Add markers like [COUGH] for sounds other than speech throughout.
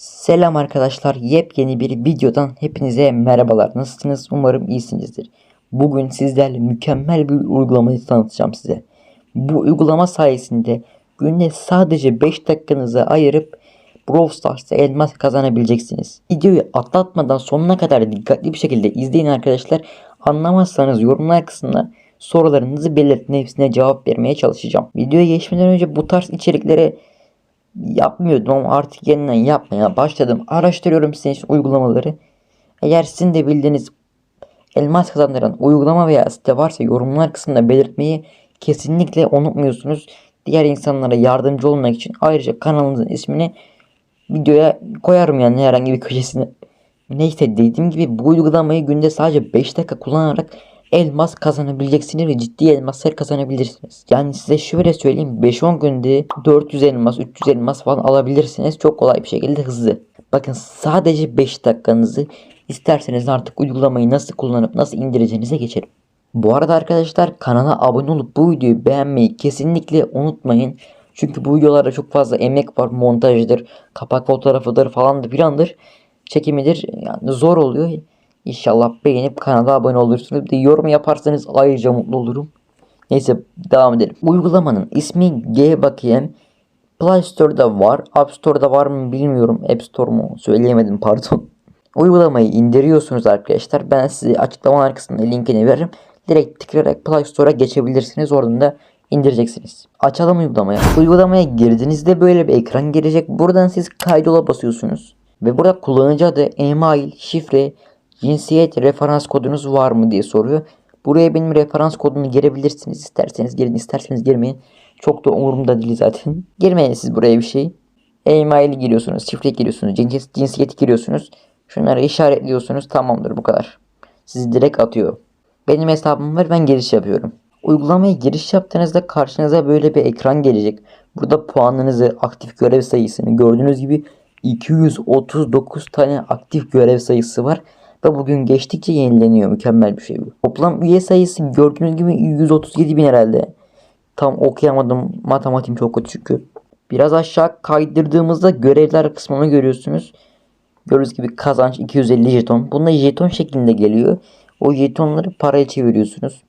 Selam arkadaşlar. Yepyeni bir videodan hepinize merhabalar. Nasılsınız? Umarım iyisinizdir. Bugün sizlerle mükemmel bir uygulamayı tanıtacağım size. Bu uygulama sayesinde günde sadece 5 dakikanızı ayırıp Brawl Stars'ta elmas kazanabileceksiniz. Videoyu atlatmadan sonuna kadar dikkatli bir şekilde izleyin arkadaşlar. Anlamazsanız yorumlar kısmına sorularınızı belirtin. Hepsine cevap vermeye çalışacağım. Videoya geçmeden önce bu tarz içeriklere yapmıyordum ama artık yeniden yapmaya başladım. Araştırıyorum sizin için uygulamaları. Eğer sizin de bildiğiniz elmas kazandıran uygulama veya site varsa yorumlar kısmında belirtmeyi kesinlikle unutmuyorsunuz. Diğer insanlara yardımcı olmak için ayrıca kanalımızın ismini videoya koyarım yani herhangi bir köşesine. Neyse dediğim gibi bu uygulamayı günde sadece 5 dakika kullanarak elmas kazanabileceksiniz ve ciddi elmaslar kazanabilirsiniz. Yani size şöyle söyleyeyim 5-10 günde 400 elmas 300 elmas falan alabilirsiniz çok kolay bir şekilde hızlı. Bakın sadece 5 dakikanızı isterseniz artık uygulamayı nasıl kullanıp nasıl indireceğinize geçelim. Bu arada arkadaşlar kanala abone olup bu videoyu beğenmeyi kesinlikle unutmayın. Çünkü bu videolarda çok fazla emek var. Montajdır, kapak fotoğrafıdır falandır filandır. Çekimidir. Yani zor oluyor. İnşallah beğenip kanala abone olursunuz. Bir de yorum yaparsanız ayrıca mutlu olurum. Neyse devam edelim. Uygulamanın ismi G bakayım. Play Store'da var. App Store'da var mı bilmiyorum. App Store mu? Söyleyemedim pardon. [LAUGHS] Uygulamayı indiriyorsunuz arkadaşlar. Ben size açıklamalar kısmında linkini veririm. Direkt tıklayarak Play Store'a geçebilirsiniz. Oradan da indireceksiniz. Açalım uygulamayı. Uygulamaya girdiğinizde böyle bir ekran gelecek. Buradan siz kaydola basıyorsunuz. Ve burada kullanıcı adı, email, şifre, cinsiyet, referans kodunuz var mı diye soruyor. Buraya benim referans kodumu girebilirsiniz. İsterseniz girin, isterseniz girmeyin. Çok da umurumda değil zaten. [LAUGHS] Girmeyin siz buraya bir şey. E-mail'i giriyorsunuz, şifre giriyorsunuz, cinsiyet, cinsiyeti giriyorsunuz. Şunları işaretliyorsunuz. Tamamdır bu kadar. Sizi direkt atıyor. Benim hesabım var ben giriş yapıyorum. Uygulamaya giriş yaptığınızda karşınıza böyle bir ekran gelecek. Burada puanınızı, aktif görev sayısını gördüğünüz gibi 239 tane aktif görev sayısı var. Ve bugün geçtikçe yenileniyor. Mükemmel bir şey bu. Toplam üye sayısı gördüğünüz gibi 137 bin herhalde. Tam okuyamadım. Matematiğim çok kötü çünkü. Biraz aşağı kaydırdığımızda görevler kısmını görüyorsunuz. Gördüğünüz gibi kazanç 250 jeton. Bunlar jeton şeklinde geliyor. O jetonları paraya çeviriyorsunuz.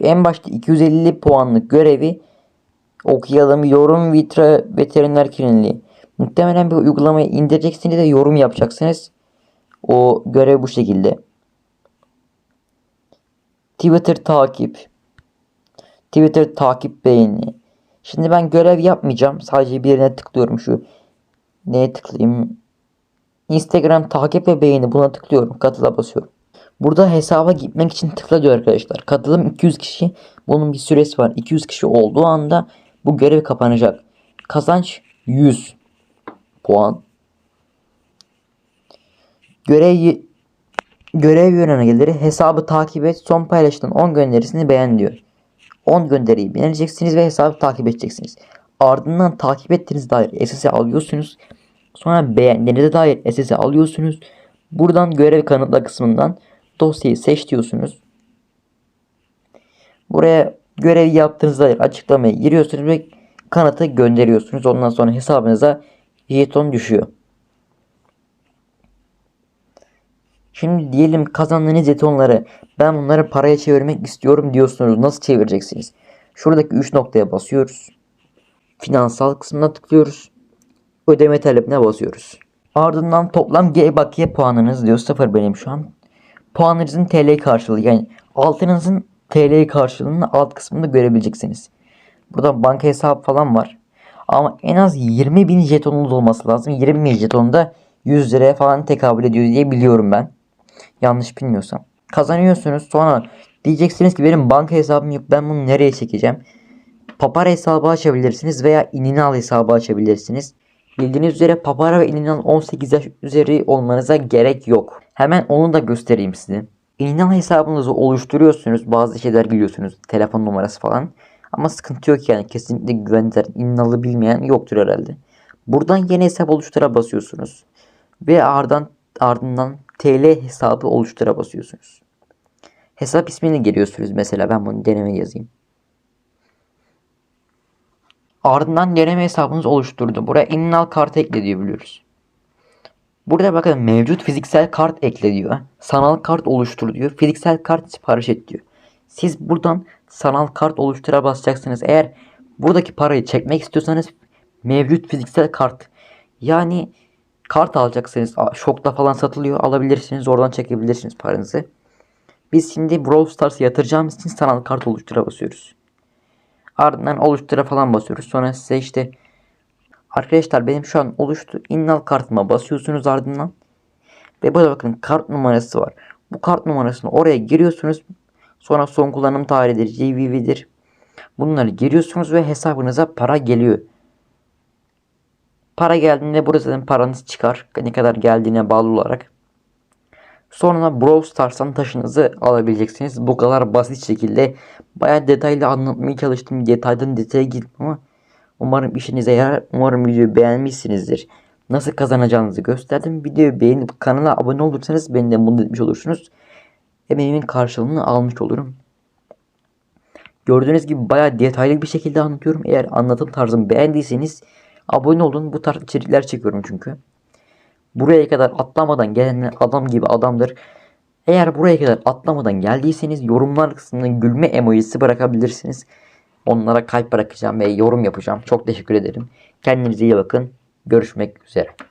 En başta 250 puanlık görevi okuyalım. Yorum vitra veteriner kliniği. Muhtemelen bir uygulamayı indireceksiniz de yorum yapacaksınız. O görev bu şekilde. Twitter takip. Twitter takip beğeni. Şimdi ben görev yapmayacağım. Sadece birine tıklıyorum şu. Neye tıklayayım? Instagram takip ve beğeni. Buna tıklıyorum. Katıla basıyorum. Burada hesaba gitmek için tıkla diyor arkadaşlar. Katılım 200 kişi. Bunun bir süresi var. 200 kişi olduğu anda bu görev kapanacak. Kazanç 100 puan. Görev görev yönergeleri hesabı takip et. Son paylaşılan 10 gönderisini beğen diyor. 10 gönderiyi beğeneceksiniz ve hesabı takip edeceksiniz. Ardından takip ettiğiniz dair SS'i alıyorsunuz. Sonra beğendiğinize dair SS'i alıyorsunuz. Buradan görev kanıtla kısmından dosyayı seç diyorsunuz. Buraya görev yaptığınız dair açıklamayı giriyorsunuz ve kanıtı gönderiyorsunuz. Ondan sonra hesabınıza jeton düşüyor. Şimdi diyelim kazandığınız jetonları ben bunları paraya çevirmek istiyorum diyorsunuz. Nasıl çevireceksiniz? Şuradaki 3 noktaya basıyoruz. Finansal kısmına tıklıyoruz. Ödeme talebine basıyoruz. Ardından toplam G bakiye puanınız diyor. 0 benim şu an. Puanınızın TL karşılığı yani altınızın TL karşılığını alt kısmında görebileceksiniz. Burada banka hesabı falan var. Ama en az 20 bin jetonunuz olması lazım. 20 bin jeton da 100 liraya falan tekabül ediyor diye biliyorum ben. Yanlış bilmiyorsam. Kazanıyorsunuz sonra diyeceksiniz ki benim banka hesabım yok ben bunu nereye çekeceğim? Papara hesabı açabilirsiniz veya ininal hesabı açabilirsiniz. Bildiğiniz üzere Papara ve ininal 18 yaş üzeri olmanıza gerek yok. Hemen onu da göstereyim size. İninal hesabınızı oluşturuyorsunuz. Bazı şeyler giriyorsunuz. Telefon numarası falan. Ama sıkıntı yok yani. Kesinlikle güvenilir. İninalı bilmeyen yoktur herhalde. Buradan yeni hesap oluştura basıyorsunuz. Ve ardından, ardından TL hesabı oluştura basıyorsunuz. Hesap ismini giriyorsunuz mesela. Ben bunu deneme yazayım. Ardından deneme hesabınız oluşturdu. Buraya inal kartı ekle diyebiliyoruz. Burada bakın mevcut fiziksel kart ekle diyor. Sanal kart oluştur diyor. Fiziksel kart sipariş et diyor. Siz buradan sanal kart oluştura basacaksınız. Eğer buradaki parayı çekmek istiyorsanız mevcut fiziksel kart yani kart alacaksınız. A- Şokta falan satılıyor. Alabilirsiniz. Oradan çekebilirsiniz paranızı. Biz şimdi Brawl Stars yatıracağımız için sanal kart oluştura basıyoruz. Ardından oluştura falan basıyoruz. Sonra size işte arkadaşlar benim şu an oluştu. İnnal kartıma basıyorsunuz ardından. Ve burada bakın kart numarası var. Bu kart numarasını oraya giriyorsunuz. Sonra son kullanım tarihidir, GVV'dir. Bunları giriyorsunuz ve hesabınıza para geliyor. Para geldiğinde burada zaten paranız çıkar. Ne kadar geldiğine bağlı olarak. Sonra Brawl Stars'tan taşınızı alabileceksiniz. Bu kadar basit şekilde bayağı detaylı anlatmaya çalıştım. Detaydan detaya gittim ama umarım işinize yarar. Umarım videoyu beğenmişsinizdir. Nasıl kazanacağınızı gösterdim. Videoyu beğenip kanala abone olursanız beni de mutlu etmiş olursunuz. Emeğimin karşılığını almış olurum. Gördüğünüz gibi bayağı detaylı bir şekilde anlatıyorum. Eğer anlatım tarzımı beğendiyseniz abone olun. Bu tarz içerikler çekiyorum çünkü. Buraya kadar atlamadan gelen adam gibi adamdır. Eğer buraya kadar atlamadan geldiyseniz yorumlar kısmına gülme emojisi bırakabilirsiniz. Onlara kalp bırakacağım ve yorum yapacağım. Çok teşekkür ederim. Kendinize iyi bakın. Görüşmek üzere.